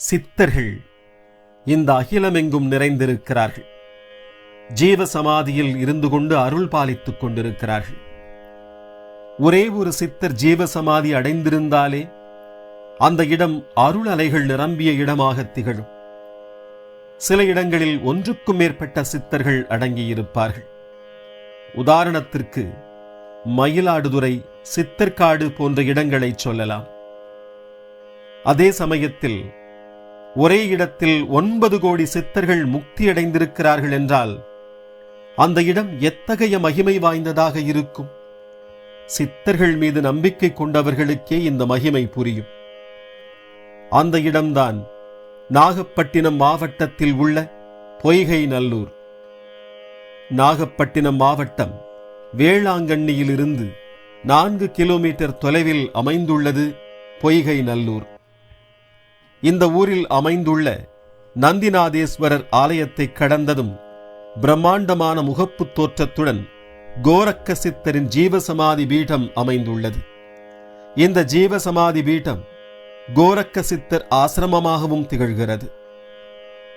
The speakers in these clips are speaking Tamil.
சித்தர்கள் இந்த அகிலமெங்கும் நிறைந்திருக்கிறார்கள். ஜீவ சமாதியில் இருந்து கொண்டு அருள் பாலித்துக் கொண்டிருக்கிறார்கள். ஒரே ஒரு சித்தர் ஜீவ சமாதி அடைந்திருந்தாலே அந்த இடம் அருள் அலைகள் நிரம்பிய இடமாக திகழும். சில இடங்களில் ஒன்றுக்கும் மேற்பட்ட சித்தர்கள் அடங்கியிருப்பார்கள். உதாரணத்திற்கு மயிலாடுதுறை சித்தர்காடு போன்ற இடங்களை சொல்லலாம். அதே சமயத்தில் ஒரே இடத்தில் ஒன்பது கோடி சித்தர்கள் முக்தியடைந்திருக்கிறார்கள் என்றால் அந்த இடம் எத்தகைய மகிமை வாய்ந்ததாக இருக்கும்? சித்தர்கள் மீது நம்பிக்கை கொண்டவர்களுக்கே இந்த மகிமை புரியும். அந்த இடம்தான் நாகப்பட்டினம் மாவட்டத்தில் உள்ள பொய்கை நல்லூர் நாகப்பட்டினம் மாவட்டம் வேளாங்கண்ணியிலிருந்து நான்கு கிலோமீட்டர் தொலைவில் அமைந்துள்ளது பொய்கை நல்லூர் இந்த ஊரில் அமைந்துள்ள நந்திநாதேஸ்வரர் ஆலயத்தை கடந்ததும் பிரம்மாண்டமான முகப்புத் தோற்றத்துடன் கோரக்க சித்தரின் ஜீவசமாதி பீடம் அமைந்துள்ளது. இந்த ஜீவசமாதி பீடம் கோரக்க சித்தர் ஆசிரமமாகவும் திகழ்கிறது.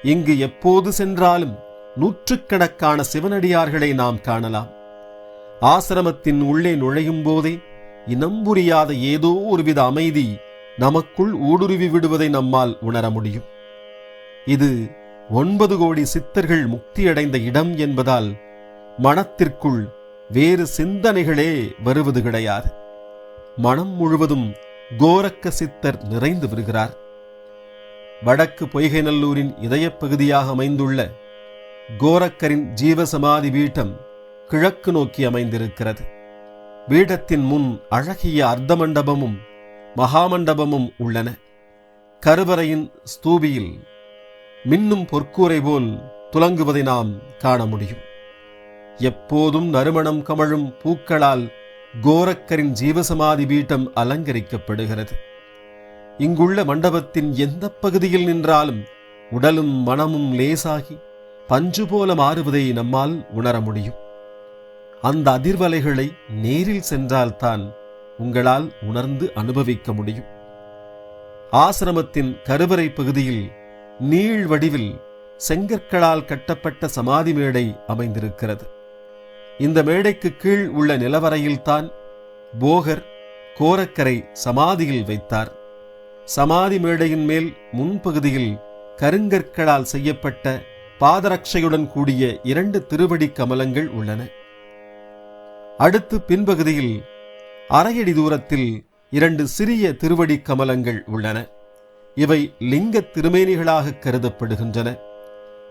இங்கு எப்போது சென்றாலும் நூற்றுக்கணக்கான சிவனடியார்களை நாம் காணலாம். ஆசிரமத்தின் உள்ளே நுழையும் போதே இனம் புரியாத ஏதோ ஒருவித அமைதி நமக்குள் ஊடுருவி விடுவதை நம்மால் உணர முடியும். இது ஒன்பது கோடி சித்தர்கள் முக்தியடைந்த இடம் என்பதால் மனத்திற்குள் வேறு சிந்தனைகளே வருவது கிடையாது. மனம் முழுவதும் கோரக்க சித்தர் நிறைந்து வருகிறார் வடக்கு பொய்கைநல்லூரின் இதயப் பகுதியாக அமைந்துள்ள கோரக்கரின் ஜீவசமாதி வீட்டம் கிழக்கு நோக்கி அமைந்திருக்கிறது. பீடத்தின் முன் அழகிய அர்த்த மண்டபமும் மகாமண்டபமும் உள்ளன. கருவறையின் ஸ்தூபியில் மின்னும் பொற்கூரை போல் துலங்குவதை நாம் காண முடியும். எப்போதும் நறுமணம் கமழும் பூக்களால் கோரக்கரின் ஜீவசமாதி பீட்டம் அலங்கரிக்கப்படுகிறது. இங்குள்ள மண்டபத்தின் எந்த பகுதியில் நின்றாலும் உடலும் மனமும் லேசாகி பஞ்சு போல மாறுவதை நம்மால் உணர முடியும். அந்த அதிர்வலைகளை நேரில் சென்றால்தான் உங்களால் உணர்ந்து அனுபவிக்க முடியும். ஆசிரமத்தின் கருவறை பகுதியில் நீள் வடிவில் செங்கற்களால் கட்டப்பட்ட சமாதி மேடை அமைந்திருக்கிறது. இந்த மேடைக்கு கீழ் உள்ள நிலவரையில்தான் போகர் கோரக்கரை சமாதியில் வைத்தார். சமாதி மேடையின் மேல் முன்பகுதியில் கருங்கற்களால் செய்யப்பட்ட பாதரட்சையுடன் கூடிய இரண்டு திருவடி கமலங்கள் உள்ளன. அடுத்து பின்பகுதியில் அரையடி தூரத்தில் இரண்டு சிறிய திருவடி கமலங்கள் உள்ளன. இவை லிங்க திருமேனிகளாக கருதப்படுகின்றன.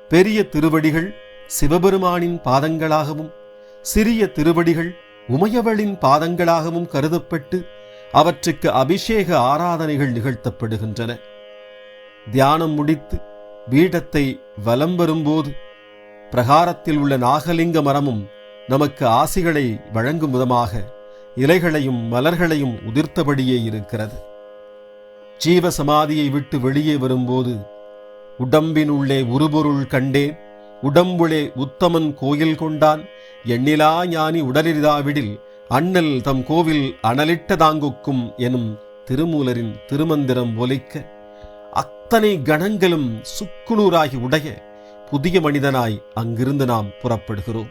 பெரிய திருவடிகள் சிவபெருமானின் பாதங்களாகவும் சிறிய திருவடிகள் உமையவளின் பாதங்களாகவும் கருதப்பட்டு அவற்றுக்கு அபிஷேக ஆராதனைகள் நிகழ்த்தப்படுகின்றன. தியானம் முடித்து பீடத்தை வலம் வரும்போது பிரகாரத்தில் உள்ள நாகலிங்க மரமும் நமக்கு ஆசிகளை வழங்கும் விதமாக இலைகளையும் மலர்களையும் உதிர்த்தபடியே இருக்கிறது. ஜீவ சமாதியை விட்டு வெளியே வரும்போது உடம்பின் உள்ளே உருபொருள் கண்டேன். உடம்புளே உத்தமன் கோயில் கொண்டான். எண்ணிலா ஞானி உடலிதாவிடில் அண்ணல் தம் கோவில் அனலிட்டதாங்குக்கும் எனும் திருமூலரின் திருமந்திரம் ஒலிக்க அத்தனை கணங்களும் சுக்குநூறாகி உடைய புதிய மனிதனாய் அங்கிருந்து நாம் புறப்படுகிறோம்.